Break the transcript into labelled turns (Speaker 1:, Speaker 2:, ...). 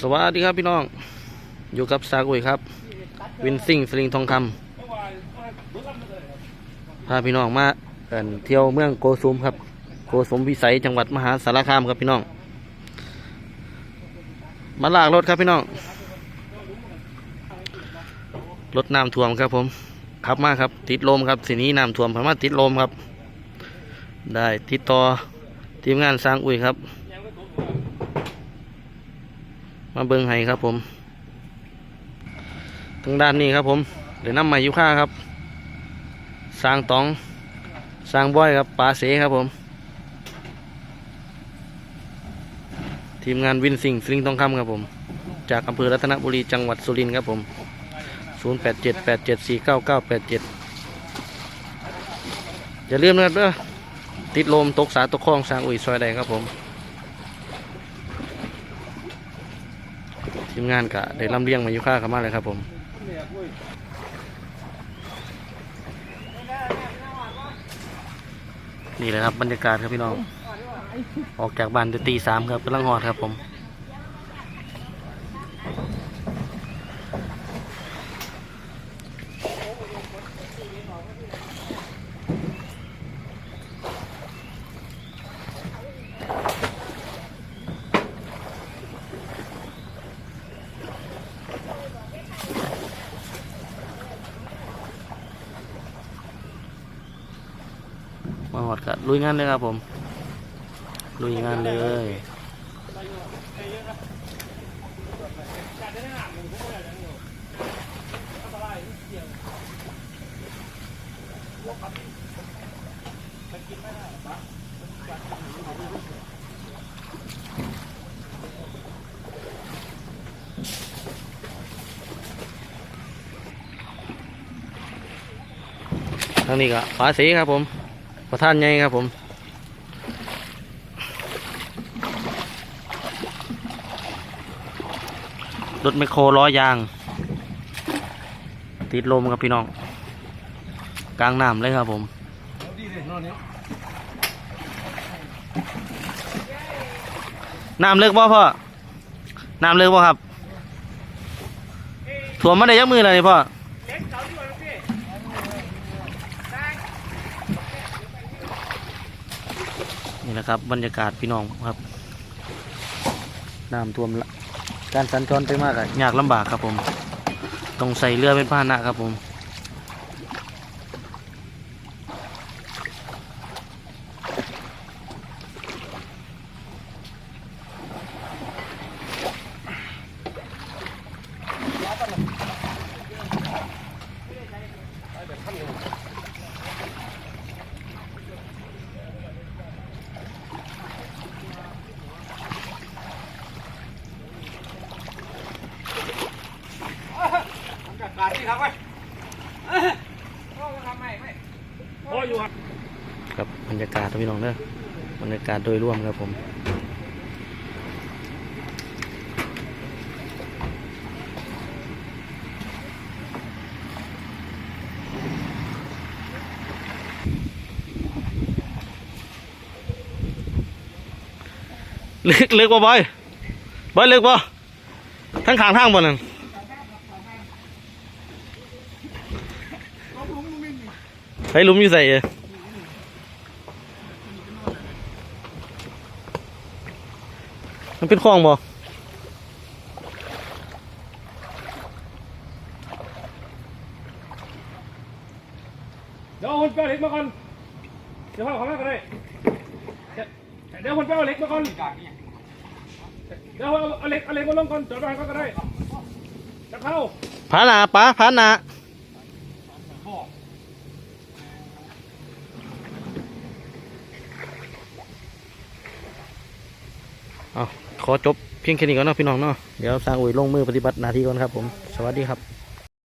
Speaker 1: สวัสดีครับพี่น้อง อยู่กับซากุยครับ วินซิงสลิงทองคำพาพี่น้องมาเอิ่นเที่ยวเมืองโกสุมครับ โกสุมวิสัยจังหวัดมหาสารคามครับพี่น้อง มาลากรถครับพี่น้อง รถน้ำท่วมครับผมขับมาครับ ติดลมครับสีนี้น้ำท่วมสามาติดลมครับ ได้ติดต่อทีมงานสร้างอุ้ยครับ มาเบิงไห้ครับผมทางด้านนี้ครับผมเดี๋ยวน้ำใหม่ยุค่าครับสร้างตองสร้างบ้อยครับปลาเสครับผม ทีมงานวินสิงสิงทองคำครับผม จากอำเภอรัตนบุรีจังหวัดสุรินทร์ครับผม 0878749987 อย่าลืมนะครับเด้อติดลมตกสาตกคลองสร้างอุ่ยซอยใดครับผม ทีมงานกะได้ลำเลียงมายุค่ากันมาเลยครับผมนี่แหละครับบรรยากาศครับพี่น้อง ออกจากบ้านเดี๋ยวตีสามครับกำลังหอดครับผม มาหอดกับลุยงานเลยครับผมลุยงานเลยทางนี้ก็ฝาสีครับผม ประธานใหญ่ครับผมรถไมโครล้อยาง ติดลมครับพี่น้อง กลางน้ำเลยครับผมน้ำเลิกบ่พ่อน้ำเลิกบ่ครับถ่วมมาได้ยักมือเลยพ่อ นี่แหละครับบรรยากาศพี่น้องครับน้ำท่วมละการสัญจรไปมากอะยากลำบากครับผม ต้องใส่เรือเป็นพาหนะครับผม
Speaker 2: การที่ครับไว้ทำไมไม่โอ้อยู่ครับ
Speaker 1: ครับบรรยากาศครับพี่น้องเนอะบรรยากาศโดยรวมครับผมลึกลึกบ่บอยบอยลึกบ่ทั้งขางทางบ่นั่น ไอ้ลุมอยู่ใส่เอ้ยมันเป็นคลองบ่
Speaker 2: เดี๋ยวคนเป้าเล็กมาก่อน เดี๋ยวเข้าของแม่ก็ได้ เดี๋ยวคนเป้าเล็กมาก่อน เดี๋ยวเอาเล็กเอาเล็กมาลงก่อนจอดไปก็ได้จะเข้า
Speaker 1: ผาหนาป้าผาหนา เอาขอจบเพียงแค่นี้ก่อนเนาะพี่น้องเนาะเดี๋ยวสร้างอุ้ยลงมือปฏิบัติหน้าที่ก่อนครับผม สวัสดีครับ